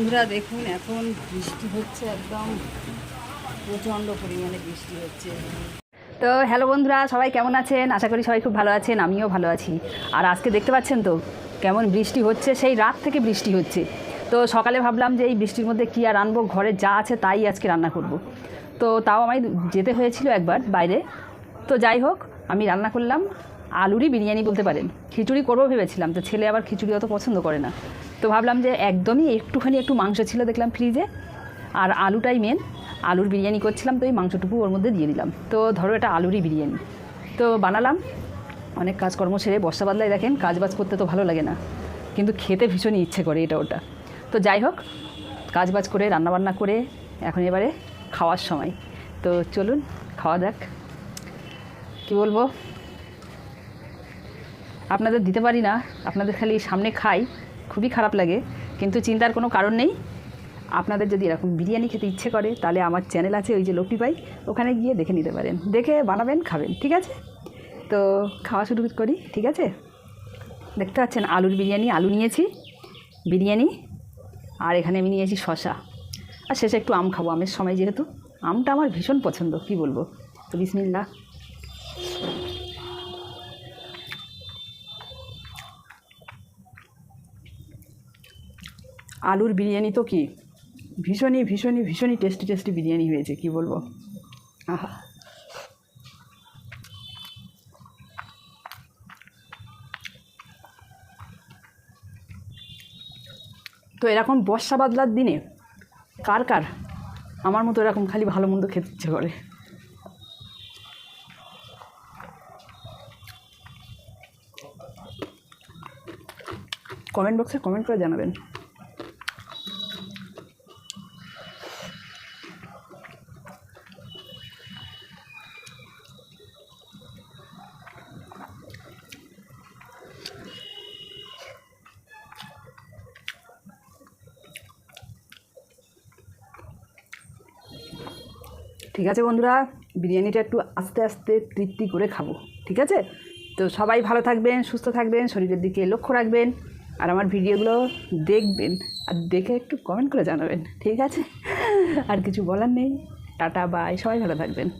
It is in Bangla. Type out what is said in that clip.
বন্ধুরা, দেখুন, এখন বৃষ্টি হচ্ছে একদম। প্রচণ্ড পরিমাণে বৃষ্টি হচ্ছে। তো হ্যালো বন্ধুরা, সবাই কেমন আছেন? আশা করি সবাই খুব ভালো আছেন, আমিও ভালো আছি। আর আজকে দেখতে পাচ্ছেন তো, কেমন বৃষ্টি হচ্ছে, সেই রাত থেকে বৃষ্টি হচ্ছে। তো সকালে ভাবলাম যে এই বৃষ্টির মধ্যে কী আর আনব, ঘরে যা আছে তাই আজকে রান্না করব। তো তাও আমায় যেতে হয়েছিল একবার বাইরে। তো যাই হোক, আমি রান্না করলাম আলুরই বিরিয়ানি বলতে পারেন। খিচুড়ি করব ভেবেছিলাম, তো ছেলে আবার খিচুড়ি অত পছন্দ করে না। তো ভাবলাম যে একদমই একটুখানি একটু মাংস ছিল দেখলাম ফ্রিজে, আর আলুটাই মেন আলুর বিরিয়ানি করছিলাম, তো এই মাংসটুকু ওর মধ্যে দিয়ে দিলাম। তো ধরো এটা আলুরই বিরিয়ানি। তো বানালাম, অনেক কাজকর্ম সেরে বর্ষা বাদলায় দেখেন কাজ বাজ করতে তো ভালো লাগে না। কিন্তু খেতে ভীষণই ইচ্ছে করে এটা ওটা। তো যাই হোক কাজ বাজ করে, রান্নাবান্না করে, এখন এবারে খাওয়ার সময়। তো চলুন, খাওয়া যাক। কী বলব? আপনাদের দিতে পারি না, আপনাদের খালি সামনে খাই, খুবই খারাপ লাগে। কিন্তু চিন্তার কোনো কারণ নেই। আপনাদের যদি এরকম বিরিয়ানি খেতে ইচ্ছে করে, তাহলে আমার চ্যানেল আছে, ওই যে লোকটি পাই ওখানে গিয়ে দেখে নিতে পারেন। দেখে বানাবেন, খাবেন, ঠিক আছে? তো খাওয়া শুরু করি, ঠিক আছে? দেখতে পাচ্ছেন, আলুর বিরিয়ানি, আলু নিয়েছি, বিরিয়ানি, আর এখানে আমি নিয়েছি শশা আর শেষে একটু আম খাব, আমের সময় যেহেতু। আমটা আমার ভীষণ পছন্দ, কি বলব? তো বিসমিল্লা আলুর বিরিয়ানি তো কি? ভীষণই ভীষণই ভীষণই টেস্টি টেস্টি বিরিয়ানি হয়েছে, কি বলব? আহা। তো এরকম বর্ষা বাদলার দিনে কার কার? আমার মতো এরকম খালি ভালো মন্দ খেতে ইচ্ছে করে। কমেন্ট বক্সে কমেন্ট করে জানাবেন। ঠিক আছে বন্ধুরা? বিরিয়ানিটা একটু আস্তে আস্তে তৃপ্তি করে খাব, ঠিক আছে? তো সবাই ভালো থাকবেন, সুস্থ থাকবেন, শরীরের দিকে লক্ষ্য রাখবেন, আর আমার ভিডিওগুলো দেখবেন, আর দেখে একটু কমেন্ট করে জানাবেন, ঠিক আছে? আর কিছু বলার নেই। টাটা বাই সবাই ভালো থাকবেন।